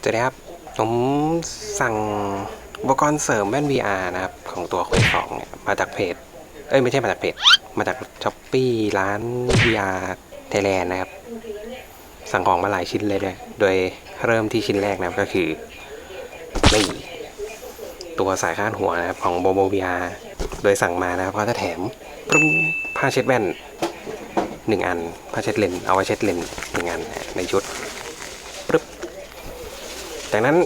สวัสดีครับ ผมสั่งอุปกรณ์เสริมแว่น VR นะครับ ของตัวคุยสองเนี่ยมาจากเพจ เอ้ย ไม่ใช่มาจากเพจ มาจากช้อปปี้ร้าน VR Thailand นะครับ สั่งของมาหลายชิ้นเลยด้วย โดยเริ่มที่ชิ้นแรกนะครับก็คือนี่ตัวสายคาดหัวนะครับของ Bobo VR โดยสั่งมานะครับก็จะแถมปรึ้งผ้าเช็ดแว่นหนึ่งอันผ้าเช็ดเลนส์เอาไว้เช็ดเลนส์หนึ่งอันในชุดปึ๊บ จากนั้น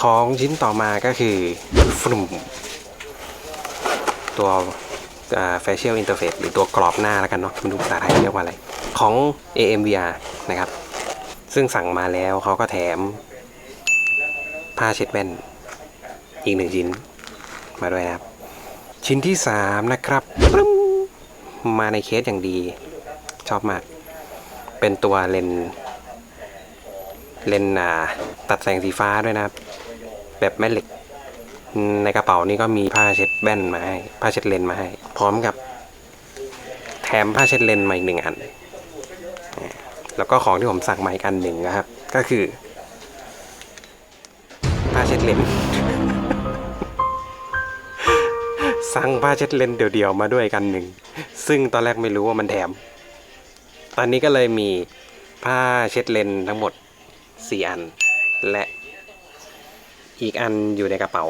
ของชิ้นต่อมาก็คือฟรุมตัว facial interface หรือตัวกรอบหน้าแล้วกันเนาะไมันดูภาษาไทยเรียกว่าอะไร ของ AMVR นะครับ ซึ่งสั่งมาแล้วเขาก็แถม ผ้าเช็ดแว่น อีกหนึ่งชิ้น มาด้วยนะครับ ชิ้นที่ 3 นะครับมมาในเคสอย่างดี ชอบมาก เป็นตัวเลนส์ เลนส์อ่าตัดแสงสีฟ้าด้วยนะครับ แบบแม่เหล็ก ในกระเป๋านี่ก็มีผ้าเช็ดแว่นมาให้ผ้าเช็ดเลนมาให้ พร้อมกับ แถมผ้าเช็ดเลนมาอีกหนึ่งอัน แล้วก็ของที่ผมสั่งมาอีกอันหนึ่งนะครับ ก็คือ ผ้าเช็ดเลนสั่งผ้าเช็ดเลนเดี่ยวๆมาด้วยกันหนึ่ง ซึ่งตอนแรกไม่รู้ว่ามันแถม ตอนนี้ก็เลยมีผ้าเช็ดเลนทั้งหมด สี่อัน และอีกอันอยู่ในกระเป๋า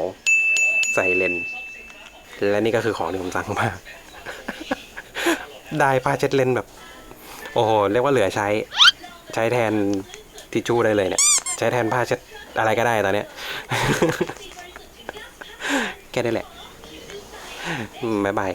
ใส่เลนส์และนี่ก็คือของที่ผมสั่งมา ได้ผ้าเช็ดเลนส์แบบ โอ้โห เรียกว่าเหลือใช้ ใช้แทนทิชชู่ได้เลยเนี่ย ใช้แทนผ้าเช็ดอะไรก็ได้ตอนเนี้ยแค่นี้แหละอืมบ๊ายบาย